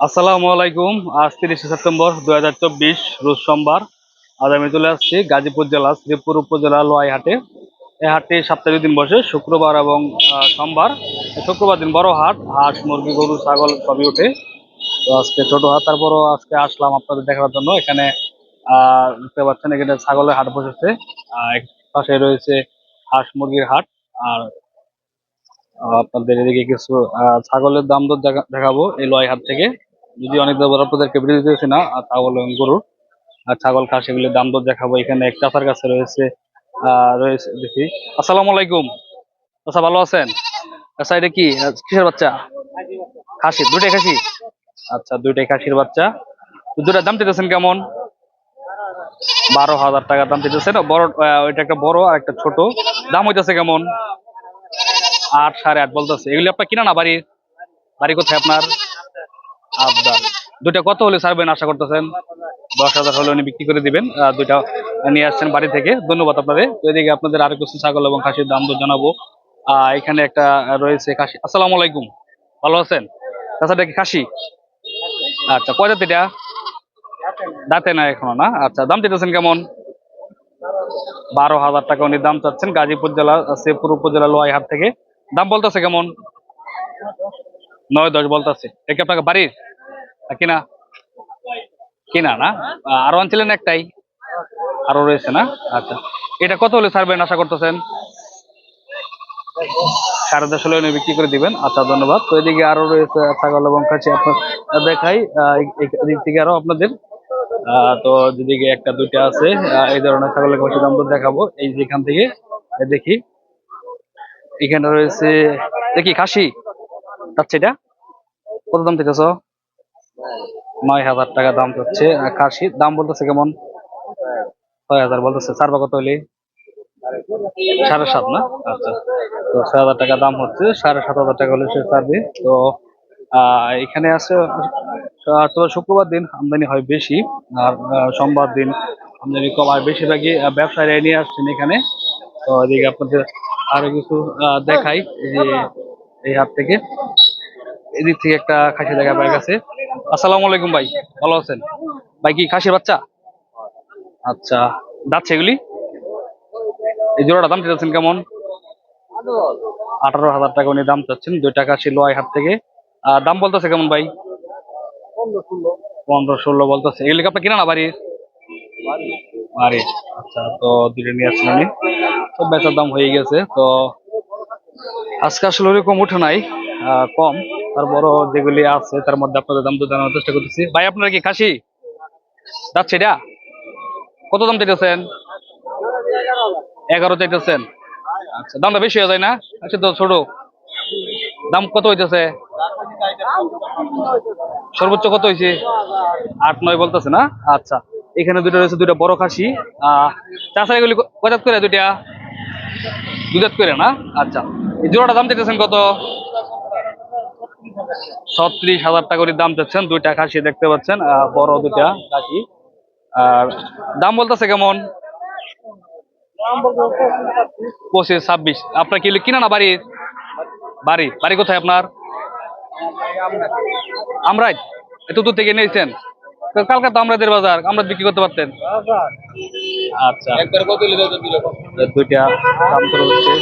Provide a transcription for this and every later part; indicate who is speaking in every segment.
Speaker 1: আসসালামু আলাইকুম। আজ তিরিশে সেপ্টেম্বর দু হাজার চব্বিশ, রোজ সোমবার। আজ আমি চলে আসছি গাজীপুর জেলা, শ্রীপুর উপজেলা লোয়াই হাটে এই হাটটি সপ্তাহে দিন বসে, শুক্রবার এবং সোমবার। শুক্রবার দিন বড় হাট, হাঁস, মুরগি, গরু, ছাগল সবই ওঠে। তো আজকে ছোট হাট, তারপরও আজকে আসলাম আপনাদের দেখার জন্য। এখানে দেখতে পাচ্ছেন এখানে ছাগলের হাট বসেছে। পাশে রয়েছে হাঁস, মুরগির হাট। আর আপনাদের এদিকে কিছু ছাগলের দাম দর দেখা- দেখাবো এই লয় হাট থেকে। যদি অনেক বড় আপনাদেরকে ভিডিও দিতেছি না ছাগল এবং গরুর আর ছাগল খাস এগুলির দাম দর দেখাবো। এখানে এক চাষার কাছে রয়েছে রয়েছে দেখি। আসসালামু আলাইকুম। আচ্ছা ভালো আছেন? আচ্ছা এটা কি? কিসের বাচ্চা? খাসি দুটাই খাসি? আচ্ছা দুইটাই খাসির বাচ্চা। দুটার দাম চাইতেছেন কেমন? বারো হাজার টাকা দাম চাইতেছেন বড় আহ, ওইটা একটা বড় আর একটা ছোট। দাম হইতেছে কেমন? আট সাড়ে আট বলতেছে। এগুলি আপনার কিনা না বাড়ির? বাড়ি কোথায় আপনার? আবদার। দুইটা কত হলে ছাড়বেন আশা করতেছেন? দশ হাজার হলে উনি বিক্রি করে দিবেন। দুইটা নিয়ে আসছেন বাড়ি থেকে। ধন্যবাদ আপনাদের। তো এদিকে আপনাদের আরও কিছু ছাগল এবং খাসির দাম দর জানাব। এখানে একটা রয়েছে খাসি। আসসালামু আলাইকুম। ভালো আছেন? তাছাড়া কি খাসি? আচ্ছা কয় জাত এটা? দাঁতে না এখনও না? আচ্ছা দাম চাইতেছেন কেমন? বারো হাজার টাকা উনি দাম চাচ্ছেন গাজীপুর জেলা, শ্রীপুর উপজেলা লোয়াইহাট থেকে। দাম বলতেছে কেমন? নয়, দশ বলতেছে। এটা আপনাকে বাড়ির? কিনা? কিনা না? আরও আনছিলেন একটাই। আরও রয়েছে না? আচ্ছা। এটা কত হলে ছাড়বেন আশা করতেছেন? সাড়ে দশ হলে বিক্রি করে দিবেন। আচ্ছা ধন্যবাদ। তো এদিকে আরও রয়েছে ছাগল এবং কাছে আপনার দেখাই এদিক থেকে আরও আপনাদের। তো যেদিকে একটা, দুইটা আছে এই ধরনের ছাগলের কাছে দাম দেখাবো। এই যেখান থেকে দেখি। এখানে রয়েছে দেখি খাসি? যাচ্ছে এটা? কত দাম চাইতেছ? নয় হাজার টাকা দাম আর খাসি দাম বলতেছে কেমন? ছয় হাজার বলতেছে। চার বা কত হলে সাড়ে সাত না? আচ্ছা। তো ছয় হাজার টাকা দাম হচ্ছে। সাড়ে সাত হাজার টাকা হলে সে ছাড়বে। তো এখানে আছে আহ, শুক্রবার দিন আমদানি হয় বেশি। আর সোমবার দিন আমদানি কম। আর বেশিরভাগই ব্যবসায়ীরা নিয়ে আসছেন এখানে। তো এদিকে আপনাদের আরও কিছু দেখাই। যে এই হাত থেকে। এদিক থেকে একটা খাসি দেখা পাই গেছে। আসসালামু আলাইকুম ভাই ভালো আছেন? ভাই কি খাসির বাচ্চা? আচ্ছা যাচ্ছে এগুলি? এই জোড়াটা দাম চাচ্ছেন কেমন? আঠারো হাজার টাকা উনি দাম চাচ্ছেন দুইটা খাসি লোয়াই হাট থেকে। আর দাম বলতেছে কেমন ভাই? পনেরো ষোলো বলতেছে। এগুলি আপনার কিনা না বাড়ির? বাড়ির। আচ্ছা তো দুটো নিয়ে আসছেন উনি। তো বেচার দাম হয়ে গেছে তো আজকে আসলে ওরকম উঠে নাই আহ, কম বড় যেগুলি আছে, তার মধ্যে আপনাদের দাম তো জানানোর চেষ্টা করতেছি। ভাই, আপনারা কি খাসি? যাচ্ছে এটা কত দাম চাইতেছেন? এগারো চাইতেছেন। আচ্ছা দামটা বেশি হয়ে যায় না? আচ্ছা তো ছোট। দাম কত হইতেছে? সর্বোচ্চ কত হয়েছে আট, নয় বলতেছে না? আচ্ছা এখানে দুটো রয়েছে দুটো বড় খাসি। তাছাড়া এগুলি কজাত করে দুইটা? দুজাত করে না? আচ্ছা এই জোড়াটা দাম চাইতেছেন কত? ছত্রিশ হাজার টাকা করে দাম চাচ্ছেন। দুইটা খাসি দেখতে পাচ্ছেন বড় দুইটা খাসি। আর দাম বলতেছে কেমন? পঁচিশ ছাব্বিশ। আপনার কি কিনা না বাড়ির? বাড়ি। বাড়ি কোথায় আপনার? আমরাই। এত দূর থেকে নিয়েছেন। তো কালকে তো আমরাদের বাজার আমরা বিক্রি করতে পারতেন। আচ্ছা। দুইটা দাম হচ্ছে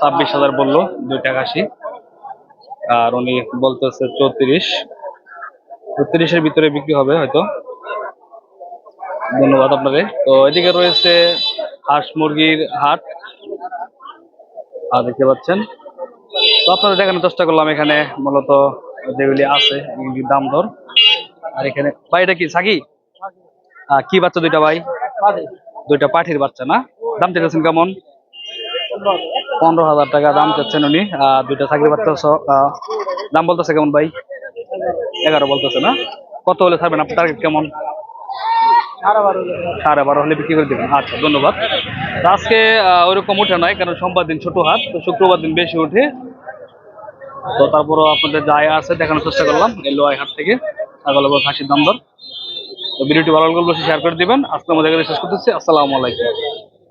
Speaker 1: ছাব্বিশ হাজার বলল দুইটা খাসি আর উনি বলতেছে চৌত্রিশ। চৌত্রিশের ভিতরে বিক্রি হবে হয়তো। ধন্যবাদ আপনাকে। তো এদিকে রয়েছে হাঁস মুরগির হাট। আর দেখতে পাচ্ছেন। তো আপনাদের দেখানোর চেষ্টা করলাম, এখানে মূলত যেগুলি আছে দাম দর। আর এখানে এটা কি সাকি কি বাচ্চা দুইটা ভাই? দুইটা পাঠির বাচ্চা না? দাম চাইতেছেন কেমন? পনেরো হাজার টাকা দাম চাচ্ছেন উনি। দুইটা চাকরি বাচ্চা দাম বলতেছে কেমন ভাই? এগারো বলতেছে না? কত হলে থাকবেন আপনার টার্গেট কেমন? সাড়ে বারো হলে বিক্রি করে দেবেন। আচ্ছা ধন্যবাদ। আজকে ওইরকম উঠে নাই, কারণ সোমবার দিন ছোট হাট, তো শুক্রবার দিন বেশি উঠে। তো তারপরও আপনাদের যা আছে দেখানোর চেষ্টা করলাম লোয়াই হাট থেকে, ছাগল এবং খাসির দাম ভিডিওটি ভালো লাগলে অবশ্যই শেয়ার করে দিবেন। আজকে আমাদের শেষ করতেছি। আসসালামু আলাইকুম।